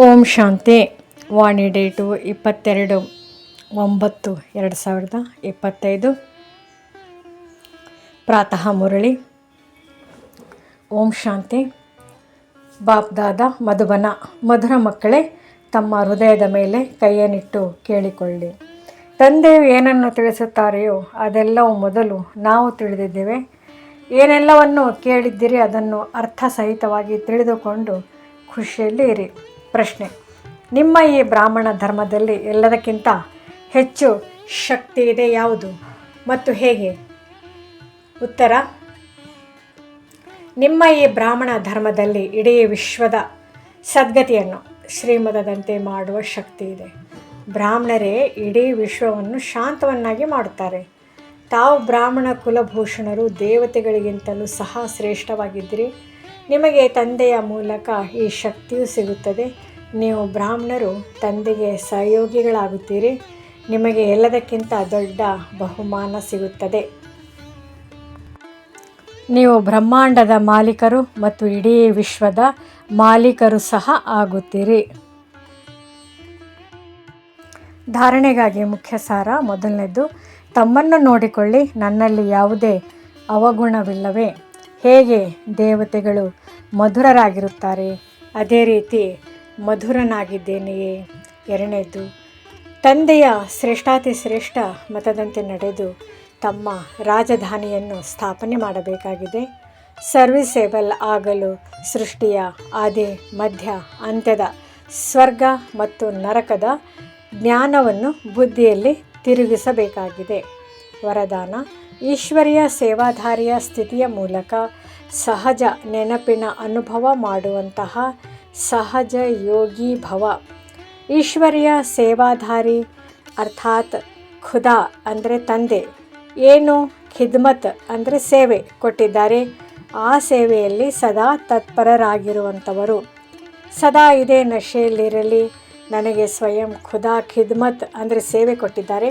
ಓಂ ಶಾಂತಿ. ವಾಣಿ date ಇಪ್ಪತ್ತೆರಡು ಒಂಬತ್ತು ಎರಡು ಸಾವಿರದ ಇಪ್ಪತ್ತೈದು. ಪ್ರಾತಃ ಮುರಳಿ. ಓಂ ಶಾಂತಿ. ಬಾಪ್ದಾದ ಮಧುಬನ, ಮಧುರ ಮಕ್ಕಳೇ, ತಮ್ಮ ಹೃದಯದ ಮೇಲೆ ಕೈಯನ್ನಿಟ್ಟು ಕೇಳಿಕೊಳ್ಳಿ. ತಂದೆಯು ಏನನ್ನು ತಿಳಿಸುತ್ತಾರೆಯೋ ಅದೆಲ್ಲವೂ ಮೊದಲು ನಾವು ತಿಳಿದಿದ್ದೇವೆ. ಏನೆಲ್ಲವನ್ನು ಕೇಳಿದ್ದೀರಿ ಅದನ್ನು ಅರ್ಥಸಹಿತವಾಗಿ ತಿಳಿದುಕೊಂಡು ಖುಷಿಯಲ್ಲಿ ಇರಿ. ಪ್ರಶ್ನೆ. ನಿಮ್ಮ ಈ ಬ್ರಾಹ್ಮಣ ಧರ್ಮದಲ್ಲಿ ಎಲ್ಲದಕ್ಕಿಂತ ಹೆಚ್ಚು ಶಕ್ತಿ ಇದೆ ಯಾವುದು? ಮತ್ತು ಹೇಗೆ? ಉತ್ತರ. ನಿಮ್ಮ ಈ ಬ್ರಾಹ್ಮಣ ಧರ್ಮದಲ್ಲಿ ಇಡೀ ವಿಶ್ವದ ಸದ್ಗತಿಯನ್ನು ಶ್ರೀಮದದಂತೆ ಮಾಡುವ ಶಕ್ತಿ ಇದೆ. ಬ್ರಾಹ್ಮಣರೇ, ಇಡೀ ವಿಶ್ವವನ್ನು ಶಾಂತವನ್ನಾಗಿ ಮಾಡುತ್ತಾರೆ. ತಾವು ಬ್ರಾಹ್ಮಣ ಕುಲಭೂಷಣರು, ದೇವತೆಗಳಿಗಿಂತಲೂ ಸಹ ಶ್ರೇಷ್ಠವಾಗಿದ್ದಿರಿ. ನಿಮಗೆ ತಂದೆಯ ಮೂಲಕ ಈ ಶಕ್ತಿಯು ಸಿಗುತ್ತದೆ. ನೀವು ಬ್ರಾಹ್ಮಣರು, ತಂದೆಗೆ ಸಹಯೋಗಿಗಳಾಗುತ್ತೀರಿ. ನಿಮಗೆ ಎಲ್ಲದಕ್ಕಿಂತ ದೊಡ್ಡ ಬಹುಮಾನ ಸಿಗುತ್ತದೆ. ನೀವು ಬ್ರಹ್ಮಾಂಡದ ಮಾಲೀಕರು ಮತ್ತು ಇಡೀ ವಿಶ್ವದ ಮಾಲೀಕರು ಸಹ ಆಗುತ್ತೀರಿ. ಧಾರಣೆಗಾಗಿ ಮುಖ್ಯ ಸಾರ ಮೊದಲನೇದು ತಮ್ಮನ್ನು ನೋಡಿಕೊಳ್ಳಿ, ನನ್ನಲ್ಲಿ ಯಾವುದೇ ಅವಗುಣವಿಲ್ಲವೇ? ಹೇಗೆ ದೇವತೆಗಳು ಮಧುರರಾಗಿರುತ್ತಾರೆ? ಅದೇ ರೀತಿ ಮಧುರನಾಗಿದ್ದೇನೆಯೇ? ಎರಡನೇದು, ತಂದೆಯ ಶ್ರೇಷ್ಠಾತಿ ಶ್ರೇಷ್ಠ ಮತದಂತೆ ನಡೆದು ತಮ್ಮ ರಾಜಧಾನಿಯನ್ನು ಸ್ಥಾಪನೆ ಮಾಡಬೇಕಾಗಿದೆ. ಸರ್ವಿಸೇಬಲ್ ಆಗಲು ಸೃಷ್ಟಿಯ ಆದಿ, ಮಧ್ಯ, ಅಂತ್ಯದ ಸ್ವರ್ಗ ಮತ್ತು ನರಕದ ಜ್ಞಾನವನ್ನು ಬುದ್ಧಿಯಲ್ಲಿ ತಿರುಗಿಸಬೇಕಾಗಿದೆ. ವರದಾನ ಈಶ್ವರಿಯ ಸೇವಾಧಾರಿಯ ಸ್ಥಿತಿಯ ಮೂಲಕ ಸಹಜ ನೆನಪಿನ ಅನುಭವ ಮಾಡುವಂತಹ ಸಹಜ ಯೋಗಿ ಭವ. ಈಶ್ವರಿಯ ಸೇವಾಧಾರಿ ಅರ್ಥಾತ್ ಖುದಾ ಅಂದರೆ ತಂದೆ. ಏನು? ಖಿದ್ಮತ್ ಅಂದರೆ ಸೇವೆ ಕೊಟ್ಟಿದ್ದಾರೆ. ಆ ಸೇವೆಯಲ್ಲಿ ಸದಾ ತತ್ಪರರಾಗಿರುವಂಥವರು. ಸದಾ ಇದೇ ನಶೆಯಲ್ಲಿರಲಿ. ನನಗೆ ಸ್ವಯಂ ಖುದಾ ಖಿದ್ಮತ್ ಅಂದರೆ ಸೇವೆ ಕೊಟ್ಟಿದ್ದಾರೆ.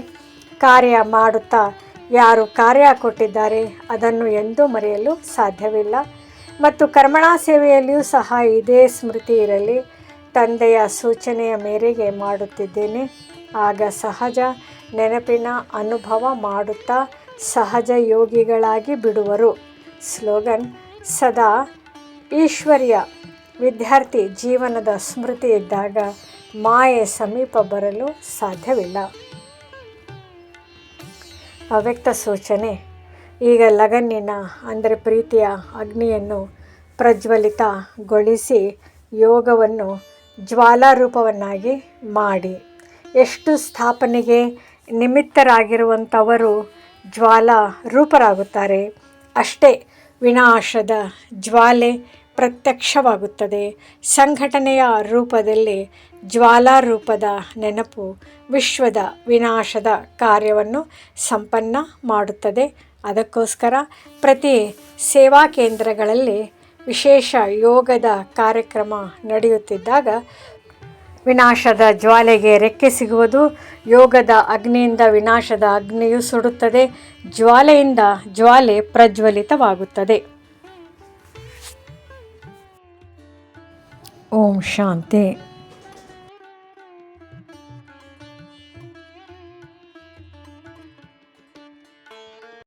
ಕಾರ್ಯ ಮಾಡುತ್ತಾ ಯಾರು ಕಾರ್ಯ ಕೊಟ್ಟಿದ್ದಾರೆ ಅದನ್ನು ಎಂದೂ ಮರೆಯಲು ಸಾಧ್ಯವಿಲ್ಲ. ಮತ್ತು ಕರ್ಮಣಾ ಸೇವೆಯಲ್ಲಿಯೂ ಸಹ ಇದೇ ಸ್ಮೃತಿ ಇರಲಿ. ತಂದೆಯ ಸೂಚನೆಯ ಮೇರೆಗೆ ಮಾಡುತ್ತಿದ್ದೇನೆ. ಆಗ ಸಹಜ ನೆನಪಿನ ಅನುಭವ ಮಾಡುತ್ತಾ ಸಹಜ ಯೋಗಿಗಳಾಗಿ ಬಿಡುವರು. ಸ್ಲೋಗನ್, ಸದಾ ಈಶ್ವರ್ಯ. ವಿದ್ಯಾರ್ಥಿ ಜೀವನದ ಸ್ಮೃತಿ ಇದ್ದಾಗ ಮಾಯೆ ಸಮೀಪ ಬರಲು ಸಾಧ್ಯವಿಲ್ಲ. ಅವ್ಯಕ್ತ ಸೂಚನೆ. ಈಗ ಲಗನ್ನಿನ, ಅಂದರೆ ಪ್ರೀತಿಯ ಅಗ್ನಿಯನ್ನು ಪ್ರಜ್ವಲಿತಗೊಳಿಸಿ ಯೋಗವನ್ನು ಜ್ವಾಲಾರೂಪವನ್ನಾಗಿ ಮಾಡಿ. ಎಷ್ಟು ಸ್ಥಾಪನೆಗೆ ನಿಮಿತ್ತರಾಗಿರುವಂಥವರು ಜ್ವಾಲಾ ರೂಪರಾಗುತ್ತಾರೆ ಅಷ್ಟೇ ವಿನಾಶದ ಜ್ವಾಲೆ ಪ್ರತ್ಯಕ್ಷವಾಗುತ್ತದೆ. ಸಂಘಟನೆಯ ರೂಪದಲ್ಲಿ ಜ್ವಾಲಾರೂಪದ ನೆನಪು ವಿಶ್ವದ ವಿನಾಶದ ಕಾರ್ಯವನ್ನು ಸಂಪನ್ನ ಮಾಡುತ್ತದೆ. ಅದಕ್ಕೋಸ್ಕರ ಪ್ರತಿ ಸೇವಾ ಕೇಂದ್ರಗಳಲ್ಲಿ ವಿಶೇಷ ಯೋಗದ ಕಾರ್ಯಕ್ರಮ ನಡೆಯುತ್ತಿದ್ದಾಗ ವಿನಾಶದ ಜ್ವಾಲೆಗೆ ರೆಕ್ಕೆ ಸಿಗುವುದು, ಯೋಗದ ಅಗ್ನಿಯಿಂದ ವಿನಾಶದ ಅಗ್ನಿಯು ಸುಡುತ್ತದೆ, ಜ್ವಾಲೆಯಿಂದ ಜ್ವಾಲೆ ಪ್ರಜ್ವಲಿತವಾಗುತ್ತದೆ. ಓಂ ಶಾಂತಿ